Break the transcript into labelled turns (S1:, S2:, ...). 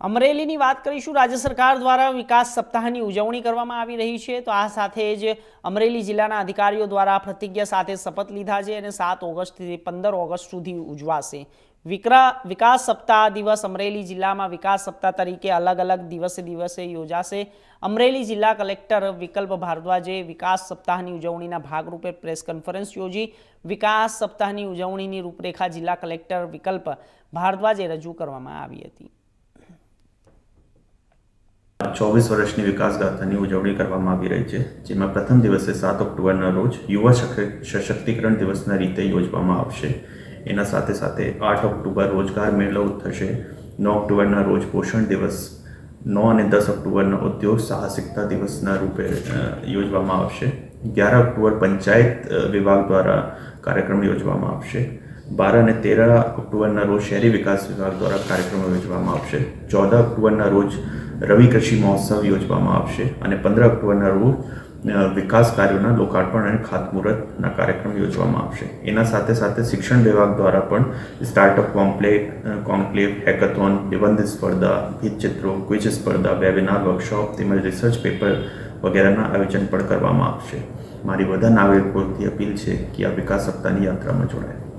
S1: અમરેલીની વાત કરીશું, રાજ્ય સરકાર દ્વારા વિકાસ સપ્તાહની ઉજવણી કરવામાં આવી રહી છે. તો આ સાથે જ અમરેલી જિલ્લાના અધિકારીઓ દ્વારા પ્રતિજ્ઞા સાથે શપથ લીધા છે અને સાત ઓગસ્ટથી પંદર ઓગસ્ટ સુધી ઉજવાશે. વિક્રા, વિકાસ સપ્તાહ દિવસ અમરેલી જિલ્લામાં વિકાસ સપ્તાહ તરીકે અલગ અલગ દિવસે દિવસે યોજાશે. અમરેલી જિલ્લા કલેક્ટર વિકલ્પ ભારદ્વાજે વિકાસ સપ્તાહની ઉજવણીના ભાગરૂપે પ્રેસ કોન્ફરન્સ યોજી. વિકાસ સપ્તાહની ઉજવણીની રૂપરેખા જિલ્લા કલેક્ટર વિકલ્પ ભારદ્વાજે રજૂ કરવામાં આવી હતી.
S2: ચોવીસ વર્ષની વિકાસ ગાથાની ઉજવણી કરવામાં આવી રહી છે, જેમાં પ્રથમ દિવસે સાત ઓક્ટોબરના રોજ યુવા સશક્તિકરણ દિવસના રીતે યોજવામાં આવશે. એના સાથે સાથે આઠ ઓક્ટોબર રોજગાર મેળો થશે, નવ ઓક્ટોબરના રોજ પોષણ દિવસ, નવ અને દસ ઓક્ટોબરના ઉદ્યોગ સાહસિકતા દિવસના રૂપે યોજવામાં આવશે. અગિયાર ઓક્ટોબર પંચાયત વિભાગ દ્વારા કાર્યક્રમ યોજવામાં આવશે. બાર અને તેર ઓક્ટોબરના રોજ શહેરી વિકાસ વિભાગ દ્વારા કાર્યક્રમો યોજવામાં આવશે. ચૌદ ઓક્ટોબરના રોજ રવિ કૃષિ મહોત્સવ યોજવામાં આવશે અને પંદર ઓક્ટોબરના રોજ વિકાસ કાર્યોના લોકાર્પણ અને ખાતમુહૂર્તના કાર્યક્રમ યોજવામાં આવશે. એના સાથે સાથે શિક્ષણ વિભાગ દ્વારા પણ સ્ટાર્ટઅપ કોમ્પ્લે કોન્ક્લેવ હેકેથોન નિબંધ સ્પર્ધા ભીતચિત્રો ક્વિઝ સ્પર્ધા વેબિનાર વર્કશોપ તેમજ રિસર્ચ પેપર વગેરેના આયોજન પણ કરવામાં આવશે. મારી બધા નાગરિકોથી અપીલ છે કે આ વિકાસ સપ્તાહની યાત્રામાં જોડાય.